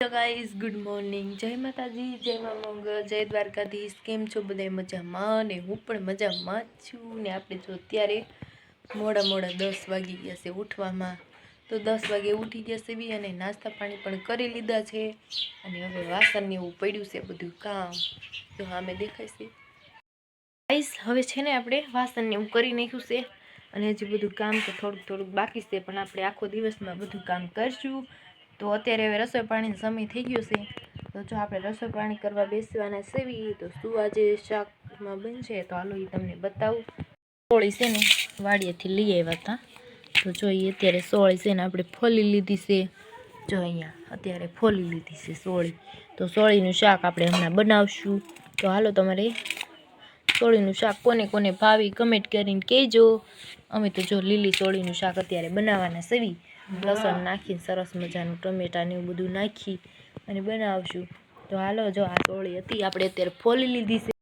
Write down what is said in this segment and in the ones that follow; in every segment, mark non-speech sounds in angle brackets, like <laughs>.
Hello guys good morning જય માતાજી, જય મા મંગળ જય દ્વારકાધીશ. કેમ છો બધા મજામાં ને હું પણ મજામાં છું ને આપણે જો અત્યારે મોડા મોડા દસ વાગી ગયા છે ઉઠવામાં. તો દસ વાગે ઉઠી ગયા છે બી અને નાસ્તા પાણી પણ કરી લીધા છે અને હવે વાસણ ને એવું પડ્યું છે બધું કામ. તો સામે દેખાય છે. હવે છે ને આપણે વાસણને એવું કરી નાખ્યું છે અને હજી બધું કામ તો થોડુંક થોડુંક બાકી છે, પણ આપણે આખો દિવસમાં બધું કામ કરશું. તો અત્યારે હવે રસોઈ પાણીનો સમય થઈ ગયો છે. તો જો આપણે રસોઈ પાણી કરવા બેસવાના સેવી, તો શું આજે શાકમાં બનશે તો હાલો એ તમને બતાવું. સોળી છે ને વાડિયાથી લઈ આવ્યા હતા. તો જો અત્યારે સોળી છે ને આપણે ફોલી લીધી છે. જો અહીંયા અત્યારે ફોલી લીધી છે સોળી. તો સોળીનું શાક આપણે હમણાં બનાવશું. તો હાલો તમારે સોળીનું શાક કોને કોને ભાવી કમેન્ટ કરીને કહેજો. અમે તો જો લીલી સોળીનું શાક અત્યારે બનાવવાના સેવી. લસણ નાખીને સરસ મજાનું ટમેટા ને એવું બધું નાખી અને બનાવશું. તો હાલો, જો આ સોળી હતી, આપણે અત્યારે ફોલી લીધી છે.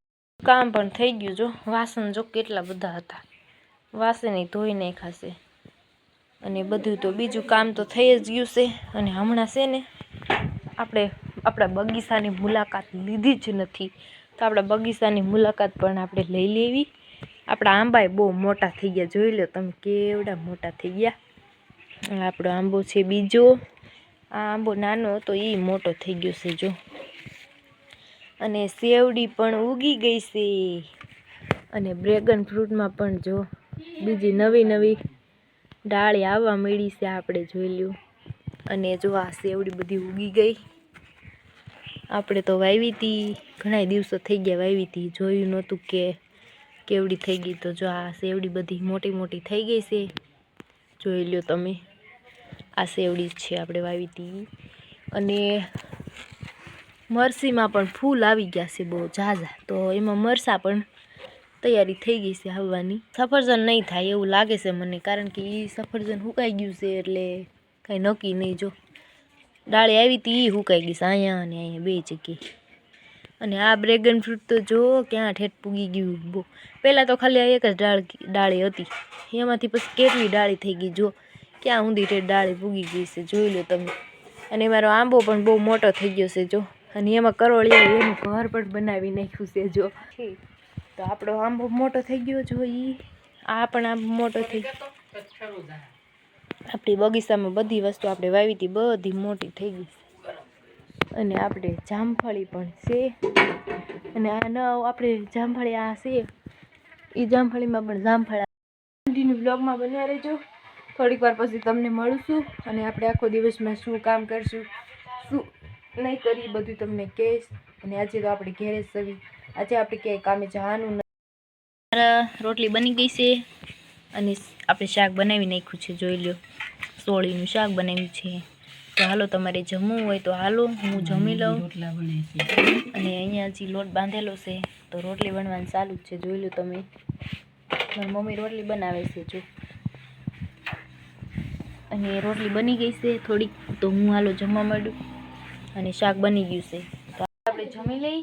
કામ પણ થઈ ગયું, જો. વાસણ જો કેટલા બધા હતા. વાસણ ધોઈ નાખ્યા ખાશે અને બધું તો બીજું કામ તો થઈ જ ગયું છે. અને હમણાં છે ને, આપણે આપણા બગીચાની મુલાકાત લીધી જ નથી. તો આપણા બગીચાની મુલાકાત પણ આપણે લઈ લેવી. આપણા આંબાએ બહુ મોટા થઈ ગયા. જોઈ લો તમે કેવડા મોટા થઈ ગયા. આપણો આંબો છે બીજો. આ આંબો નાનો હતો એ મોટો થઈ ગયો છે જો. અને સેવડી પણ ઉગી ગઈ છે. અને ડ્રેગન ફ્રૂટમાં પણ જો બીજી નવી નવી ડાળી આવવા મળી છે આપણે જોઈ લ્યું. અને જો આ સેવડી બધી ઉગી ગઈ. આપણે તો વાવી હતી ઘણા દિવસો થઈ ગયા વાવી હતી જોયું નહોતું કે કેવડી થઈ ગઈ. તો જો આ સેવડી બધી મોટી મોટી થઈ ગઈ છે. જોઈ લો તમે. આ સેવડી છે આપણે વાવી હતી અને મરસીમાં પણ ફૂલ આવી ગયા છે બહુ ઝાઝા. તો એમાં મરસા પણ તૈયારી થઈ ગઈ છે આવવાની સફરજન નહીં થાય એવું લાગે છે મને, કારણ કે એ સફરજન સુકાઈ ગયું છે એટલે કાંઈ નક્કી નહીં જો. ડાળી આવી હતી એ સુકાઈ ગઈ છે અહીંયા અને અહીંયા બે જગ્યાએ. અને આ ડ્રેગન ફ્રૂટ તો જો ક્યાં ઠેઠ પૂગી ગયું બહુ પહેલાં તો ખાલી આ એક જ ડાળ ડાળી હતી. એમાંથી પછી કેટલી ડાળી થઈ ગઈ જો. ક્યાં ઊંધી ઠેઠ ડાળી પૂગી ગઈ છે જોઈ લો તમે. અને મારો આંબો પણ બહુ મોટો થઈ ગયો છે જો. અને એમાં કરોળિયા એનું ઘર પણ બનાવી નાખ્યું છે જો. તો આપણો આંબો મોટો થઈ ગયો જો ઈ. આ પણ આંબો મોટો થઈ આપણી બગીચામાં બધી વસ્તુ આપણે વાવી હતી બધી મોટી થઈ ગઈ છે. અને આપણે જામફળી પણ છે. અને આ ન આપણે જામફળી આ છે. એ જામફળીમાં પણ જામફળા કન્ટિન્યુ બ્લોગમાં બન્યા રહેજો. થોડીક વાર પછી તમને મળશું અને આપણે આખો દિવસમાં શું કામ કરશું, શું નહીં કરી બધું તમને કહીશ. અને આજે તો આપણે ઘેરે સવી, આજે આપણે ક્યાંય કામે જવાનું નથી રોટલી બની ગઈ છે અને આપણે શાક બનાવી નાખ્યું છે, જોઈ લો સોળીનું શાક બનાવ્યું છે. તો હાલો તમારે જમવું હોય તો હાલો હું જમી લઉં. અને અહીંયા હજી લોટ બાંધેલો છે તો રોટલી બનવાનું ચાલુ જ છે. જોઈ લો તમે. મારી મમ્મી રોટલી બનાવે છે જો. અને રોટલી બની ગઈ છે થોડીક તો હું હાલો જમવા માંડું. અને શાક બની ગયું છે. તો આપણે જમી લઈ.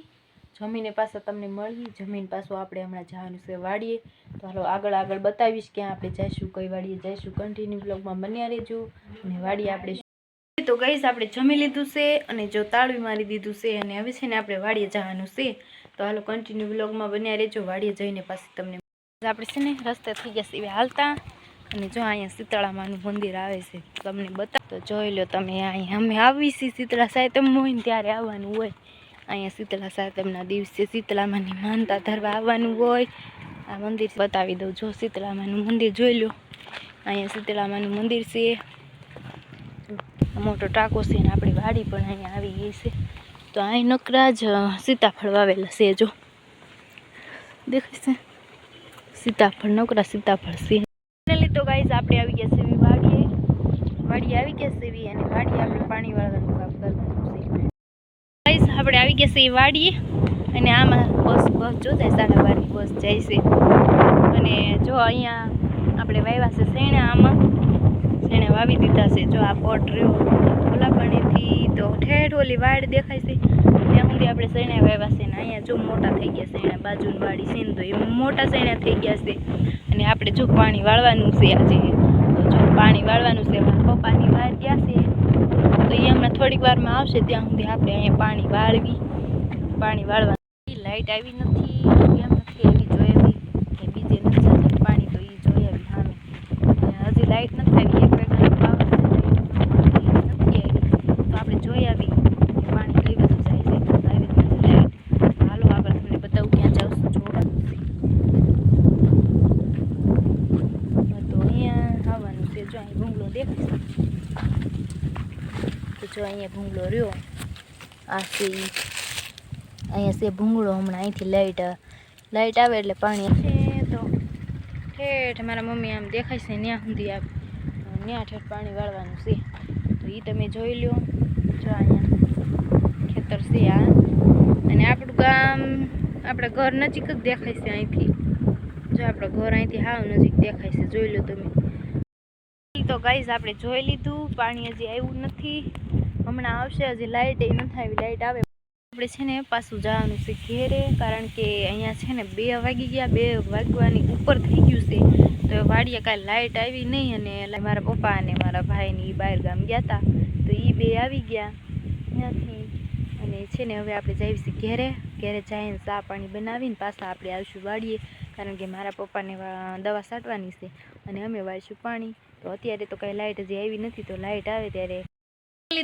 જમીને પાછા તમને મળીએ. જમીન પાછું આપણે હમણાં જવાનું છે વાડીએ. તો હાલો આગળ આગળ બતાવીશ ક્યાં આપણે જઈશું કઈ વાડીએ જઈશું. કન્ટિન્યુ બ્લોગમાં બન્યા રહેજો. અને વાડીએ આપણે તો ગઈશ આપણે જમી લીધું છે અને જો તાળવી મારી દીધું છે અને હવે છે ને આપણે વાડીએ જવાનું છે, તો હાલો કન્ટિન્યુ બ્લોગમાં બન્યા રહેજો, વાડીએ જઈને પાછી તમને આપણે છે ને રસ્તે થઈ ગયા છે હાલતા. અને જો અહીંયા શીતળામાનું મંદિર આવે છે, તમને બતા તો જોઈ લો તમે અહીંયા અમે આવી છીએ શીતળા સાહેબ હોય ને ત્યારે આવવાનું હોય. અહીંયા શીતળા સાહેબના દિવસે શીતળામાની માનતા ધરવા આવવાનું હોય. આ મંદિર બતાવી દઉં, જો શીતળામાનું મંદિર જોઈ લો. અહીંયા શીતળામાનું મંદિર છે. મોટો ટાંકો છે અને આપણી વાડી પણ અહીંયા આવી ગઈ છે. તો અહીં નકરા જ સીતાફળ વાવેલા છે જો. દેખાય છે? સીતાફળ નકરા સીતાફળ ફાઇનલી તો ગાઈઝ આપણે આવી ગયા સેવી વાડીએ. વાડી આવી ગયા સેવી અને વાડીએ આપણે પાણી વાળવાનું કામ કરવાનું છે. ગાઈઝ આપણે આવી ગયા સેવી વાડીએ અને આમાં બસ બસ જો જાય સાડા બારની બસ જાય છે. અને જો અહીંયા આપણે વાવ્યા છે શેણા આમાં. શેણે વાવી દીધા છે. જો આ પોટ રહ્યો ઓલા પાણીથી તો ઠેઠ ઓલી વાડ દેખાય છે. ત્યાં સુધી આપણે શેણે વાવ્યા છે ને અહીંયા જો મોટા થઈ ગયા શેણા બાજુની વાડી છે ને તો એ મોટા શેણા થઈ ગયા છે. અને આપણે જો પાણી વાળવાનું છે આજે. તો જો પાણી વાળવાનું છે પપ્પાની વાર ગયા છે. તો એ હમણાં થોડીક વારમાં આવશે, ત્યાં સુધી આપણે અહીંયા પાણી વાળવી, પાણી વાળવા લાઈટ આવી નથી કેમ નથી આવી જોઈ આવી કે બીજે નથી જતું પાણી તો એ જોઈ આવી સામે અને હજી લાઈટ નથી આવી એક વાગ્યાનો પાવર છે લાઈટ નથી આવી તો આપણે જોઈ આવી કે પાણી કઈ બધું જાય છે તો આવી જ નથી લાઈટ હાલો આગળ તમને બતાવું ક્યાં જાઉં છું જોવા હા, તો અહીંયા આવવાનું છે જો અહીં ભૂંગળો દેખાય છે તો જો અહીંયા ભૂંગળો રહ્યો. આ છે અહીંયા છે ભૂંગળો, હમણાં અહીંથી લાઈટ લાઈટ આવે એટલે પાણી છે તો ઠેઠ મારા મમ્મી આમ દેખાય છે ત્યાં સુધી આવે ત્યાં ઠેઠ પાણી વાળવાનું છે. તો એ તમે જોઈ લો જો અહીંયા ખેતર છે આ. અને આપણું ગામ, આપણા ઘર નજીક જ દેખાય છે અહીંથી. જો આપણા ઘર અહીંથી હાવ નજીક દેખાય છે. જોઈ લો તમે. તો ગાઈઝ આપણે જોઈ લીધું. પાણી હજી આવ્યું નથી. હમણાં આવશે, હજી લાઇટ એ નથી આવી લાઇટ આવે. આપણે છે ને પાછું જવાનું છે ઘેરે, કારણ કે અહીંયા છે ને બે વાગી ગયા, બે વાગવાની ઉપર થઈ ગયું છે. તો વાડીએ કાંઈ લાઇટ આવી નહીં અને મારા પપ્પા અને મારા ભાઈને એ બહાર ગામ ગયા હતા તો એ બે આવી ગયા ત્યાંથી અને છે ને હવે આપણે છીએ ઘેરે. ઘેરે જઈને ચા પાણી બનાવીને પાછા આપણે આવીશું વાડીએ, કારણ કે મારા પપ્પાને દવા છાંટવાની છે. અને અમે વાળીશું પાણી. તો અત્યારે તો કાંઈ લાઇટ હજી આવી નથી, તો લાઇટ આવે ત્યારે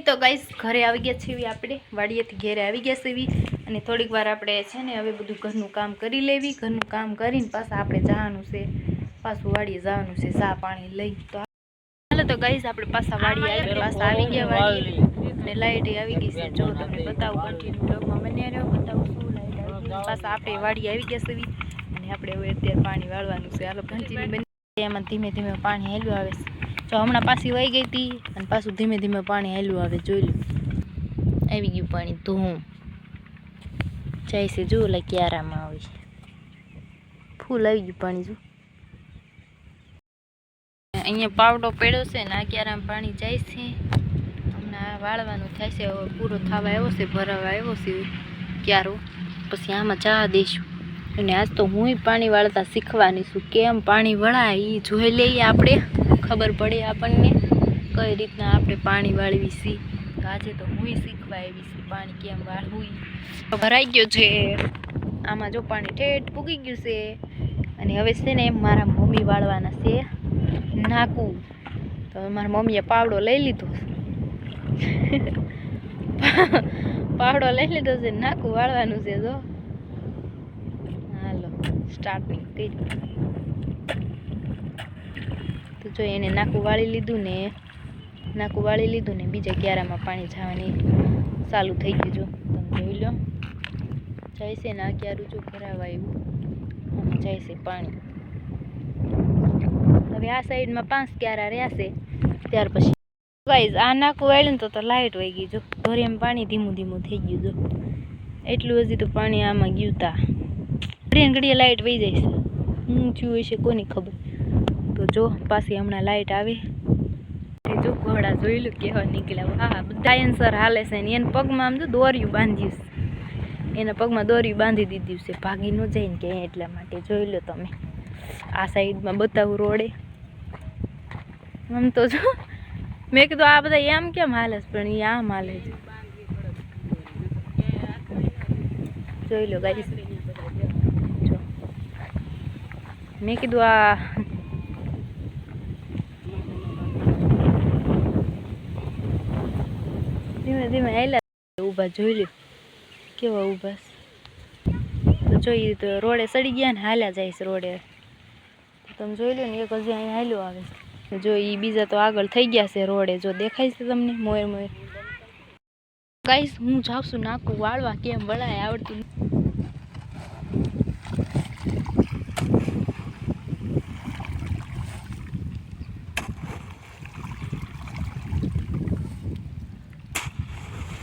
તો ગાઈસ ઘરે આવી ગયા છીએ આપણે. વાડીએથી ઘેરે આવી ગયા છીએ અને થોડીક વાર આપણે છે ને હવે બધું ઘરનું કામ કરી લેવી. ઘરનું કામ કરીને પાછા આપણે જવાનું છે. પાછું વાડીએ જવાનું છે, ચા પાણી લઈ. તો હાલો તો ગાઈસ આપણે પાછા વાડીએ આવી પાછા આવી ગયા વાડીએ. અને લાઇટ આવી ગઈ છે. જો તમને બતાવું કન્ટિન્યુ બ્લોગમાં મને રહ્યો બતાવું શું લાઇટ આવી પાછા આપણે વાડીએ આવી ગયા છીએ અને આપણે હવે અત્યારે પાણી વાળવાનું છે. હાલો કન્ટિન્યુ બની એમાં ધીમે ધીમે પાણી હેલું આવે છે. જો હમણાં પાછી વહી ગઈ હતી અને પાછું ધીમે ધીમે પાણી હેલું આવે જોઈ લો આવી ગયું પાણી, ધૂમ. જાય છે જો ઓલા ક્યારામાં આવે છે. ફૂલ આવી ગયું પાણી જો. અહીંયા પાવડો પડ્યો છે ને આ ક્યારામાં પાણી જાય છે. હમણાં વાળવાનું થાય છે, હવે પૂરો થવા આવ્યો છે, ભરાવા આવ્યો છે ક્યારો. પછી આમાં ચા દઈશું અને આજ તો હું પાણી વાળતા શીખવાની છું, કેમ પાણી વળાય એ જોઈ લઈએ આપણે. ખબર પડે આપણને કઈ રીતના આપણે પાણી વાળવી સી આજે તો હું શીખવા આવી છું, પાણી કેમ વાળવું ભરાઈ ગયો છે. આમાં જો પાણી ઠેઠ પૂગી ગયું છે. અને હવે છે ને મારા મમ્મી વાળવાના છે નાકું. તો મારા મમ્મીએ પાવડો લઈ લીધો. પાવડો લઈ લીધો છે, નાકું વાળવાનું છે જો. હાલો સ્ટાર્ટિંગ કરી જો એને નાકું વાળી લીધું ને, નાકું વાળી લીધું ને, બીજા ક્યારામાં પાણી જવાની ચાલુ થઈ ગયું જો. તમે જોઈ લો. જાય છે ને ક્યારું જો ભરાવા આવ્યું જાય છે પાણી. હવે આ સાઈડમાં પાંચ ક્યારા રહ્યા છે, ત્યાર પછી ગાઈઝ આ નાકું વાળ્યું ને તો લાઇટ વહી ગઈ જો. ઘરે એમ પાણી ધીમું ધીમું થઈ ગયું જો. એટલું હજી તો પાણી આમાં ગયું તા. ઘડીએ લાઇટ વહી જાય છે. હું થયું હશે કોની ખબર. તો જો, પાછી હમણાં લાઇટ આવે. જો ઘોડા જોઈ લો કેવા નીકળ્યા હા બધા એન્સર હાલે છે ને. એને પગમાં આમ તો દોર્યું બાંધ્યું છે. એના પગમાં દોર્યું બાંધી દીધું છે. ભાગી ન જાય ને ક્યાંય એટલા માટે. જોઈ લો તમે. આ સાઈડમાં બતાવું રોડે. આમ તો જો, મેં કીધું આ બધા એમ કેમ હાલે છે? પણ એ આમ હાલે છે. જોઈ લો ગાઈ મેં કીધું આ ધીમે ધીમે આવેલા ઊભા જોઈ લ્યો. કેવા ઊભા તો જોઈ તો રોડે સડી ગયા ને હાલ્યા જાય છે રોડે. તમે જોઈ લો ને, એક હજી અહીંયા હાલ્યો આવે જો એ બીજા તો આગળ થઈ ગયા છે રોડે. જો દેખાય છે તમને મોર મોર ગાઈસ, હું જાઉં છું નાખું વાળવા કેમ વળાય આવડતું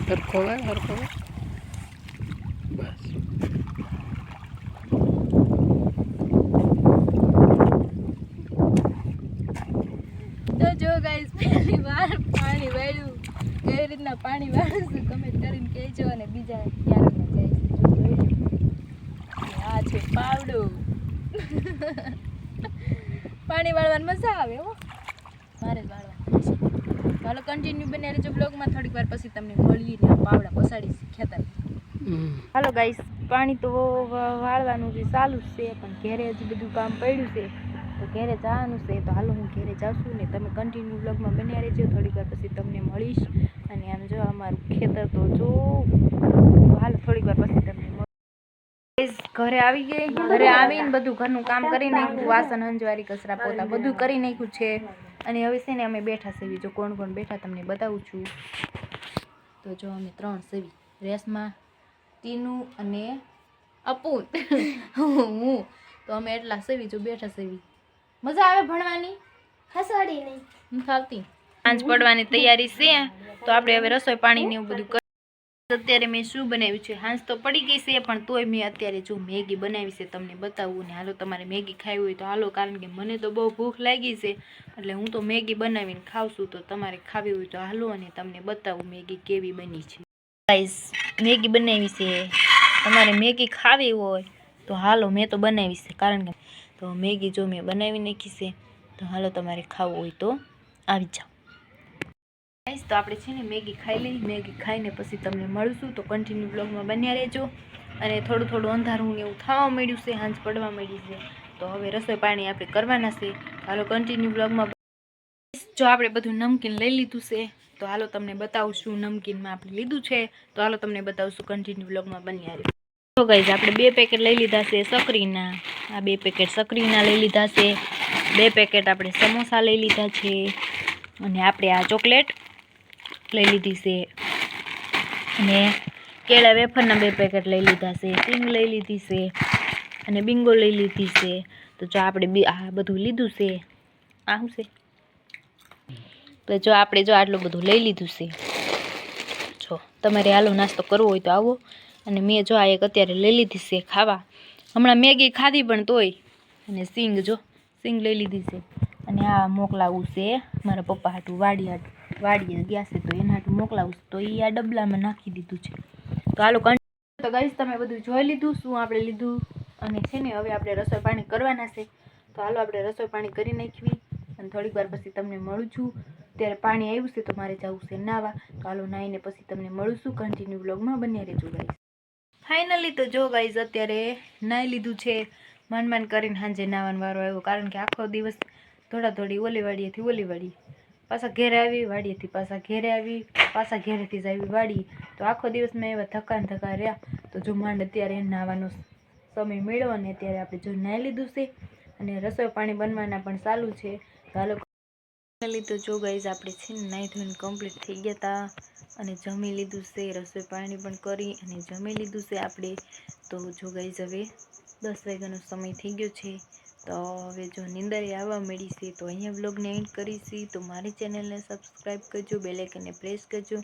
હરખો બસ તો જો ગાઈસ પહેલી વાર પાણી વાળ્યું. કેવી રીતના પાણી વાળું છું કમેન્ટ કરીને કહેજો અને બીજા ક્યારેક આ છે પાવડો. <laughs> પાણી વાળવાની મજા આવે હો. મારે જ વાળવાની. તો હાલો કન્ટિન્યુ બને રહેજો બ્લોગમાં થોડીક વાર પછી તમને મળીને પાવડા પસાડીશ ખેતર. હાલો ગાઈસ પાણી તો વાળવાનું જે ચાલુ જ છે પણ ઘેરે હજી બધું કામ પડ્યું છે. તો ઘેરે જવાનું છે તો હાલો હું ઘેરે જાઉં છું ને તમે કન્ટિન્યુ બ્લોગમાં બન્યા રહેજો. થોડીક વાર પછી તમને મળીશ. અને આમ જો અમારું ખેતર તો જો હાલો થોડીક વાર પછી તમને ઘરે આવી ગઈ ઘરે આવીને બધું ઘરનું કામ કરી નાખ્યું વાસણ હંજવારી કચરા પોતા બધું કરી નાખ્યું છે. અને હવે છે ને અમે બેઠા સેવી. જો કોણ કોણ બેઠા તમને બતાવું છું. તો જો અમે ત્રણ સેવી. રેસમાં ટીનું અને અપૂન હું તો અમે એટલા સેવી જો બેઠા સેવી. મજા આવે ભણવાની? હસવાડી નહીં. હું ફાવતી સાંજ પડવાની તૈયારી છે. તો આપણે હવે રસોઈ પાણી ને એવું બધું અત્યારે મેં શું બનાવ્યું છે? હાંસ તો પડી ગઈ છે, પણ તોય મેં અત્યારે જો મેગી બનાવી છે, તમને બતાવવું ને હાલો તમારે મેગી ખાવી હોય તો હાલો, કારણ કે મને તો બહુ ભૂખ લાગી છે, એટલે હું તો મેગી બનાવીને ખાઉં છું, તો તમારે ખાવી હોય તો હાલો અને તમને બતાવું મેગી કેવી બની છે. ગાઈસ મેગી બનાવી છે. તમારે મેગી ખાવી હોય તો હાલો, મેં તો બનાવી છે, કારણ કે તો મેગી જો મેં બનાવી નાખી છે, તો હાલો તમારે ખાવું હોય તો આવી જાઓ. તો આપણે છે ને મેગી ખાઈ લઈ, મેગી ખાઈને પછી તમને મળશું. તો કન્ટિન્યુ બ્લોગમાં બન્યા રહેજો. અને થોડું થોડું અંધારું એવું થવા મળ્યું છે, હાંજ પડવા મળી છે. તો હવે રસોઈ પાણી આપણે કરવાના છે. હાલો કન્ટિન્યુ બ્લોગમાં જો આપણે બધું નમકીન લઈ લીધું છે, તો હાલો તમને બતાવશું નમકીનમાં આપણે લીધું છે. તો હાલો તમને બતાવશું કન્ટિન્યુ બ્લોગમાં બન્યા રહેજો. તો ગાઈઝ આપણે બે પેકેટ લઈ લીધા છે સકરીના. આ બે પેકેટ સકરીના લઈ લીધા છે. બે પેકેટ આપણે સમોસા લઈ લીધા છે. અને આપણે આ ચોકલેટ લઈ લીધી છે. અને કેળા વેફરના બે પેકેટ લઈ લીધા છે સિંગ લઈ લીધી છે અને બિંગો લઈ લીધી છે. તો જો આપણે આ બધું લીધું છે. આ શું છે? તો જો આપણે જો આટલું બધું લઈ લીધું છે. જો, તમારે હાલો નાસ્તો કરવો હોય તો આવો. અને મેં જો આ એક અત્યારે લઈ લીધી છે ખાવા. હમણાં મેગી ખાધી પણ તોય. અને સિંગ જો, સિંગ લઈ લીધી છે. અને આ મોકલાવું છે. મારા પપ્પા હાટું વાડી હાટું વાડીએ ગયા છે તો એના મોકલાવું તો એ આ ડબલામાં નાખી દીધું છે. તો હાલો કન તો ગાઈસ તમે બધું જોઈ લીધું, શું આપણે લીધું? અને છે ને, હવે આપણે રસોઈ પાણી કરવાના છે. તો હાલો આપણે રસોઈ પાણી કરી નાખવી અને થોડીક વાર પછી તમને મળું છું. ત્યારે પાણી આવ્યું છે તો મારે જવું છે નાવા. તો હાલો નાહીને પછી તમને મળું છું. કન્ટિન્યુ બ્લોગમાં બન્યા રહેજો ગાઈસ ફાઇનલી તો જો ગાઈઝ અત્યારે નાહી લીધું છે. માંડ માંડ કરીને સાંજે નાવાનો વારો આવ્યો. કારણ કે આખો દિવસ થોડા થોડી ઓલી વાડીએથી ઓલી પાછા ઘેરે આવી વાડીએથી પાછા ઘેરે આવી, પાછા ઘેરેથી જ આવી વાડી. તો આખો દિવસ મેં એવા થકાન થકા રહ્યા. તો જો માંડ અત્યારે નાવાનો સમય મેળવો ને અત્યારે આપણે જો નાહી લીધું છે અને રસોઈ પાણી બનવાના પણ ચાલુ છે. તો તો જો ગાઈઝ આપણે છે ને નાહી ધોઈને કમ્પ્લીટ થઈ ગયા હતા અને જમી લીધું છે. રસોઈ પાણી પણ કરી અને જમી લીધું છે આપણે. તો જો ગાઈઝ હવે દસ વાગ્યાનો સમય થઈ ગયો છે. તો હવે જો નિંદરે આવવા મળી છે, તો અહીંયા બ્લોગને એન્ડ કરીશી તો મારી ચેનલને સબસ્ક્રાઈબ કરજો બેલેકને પ્રેસ કરજો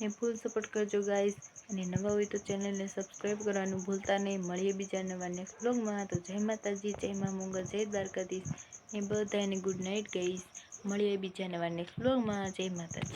ને ફૂલ સપોર્ટ કરજો ગાઈઝ અને નવા હોય તો ચેનલને સબસ્ક્રાઈબ કરવાનું ભૂલતા નહીં. મળીએ બીજા નવા નેક્સ્ટ બ્લોગમાં તો જય માતાજી, જય મા મોંગલ જય દ્વારકાધીશ. ને બધાને ગુડ નાઇટ ગાઈઝ મળીએ બીજા નવા નેક્સ્ટ બ્લોગમાં જય માતાજી.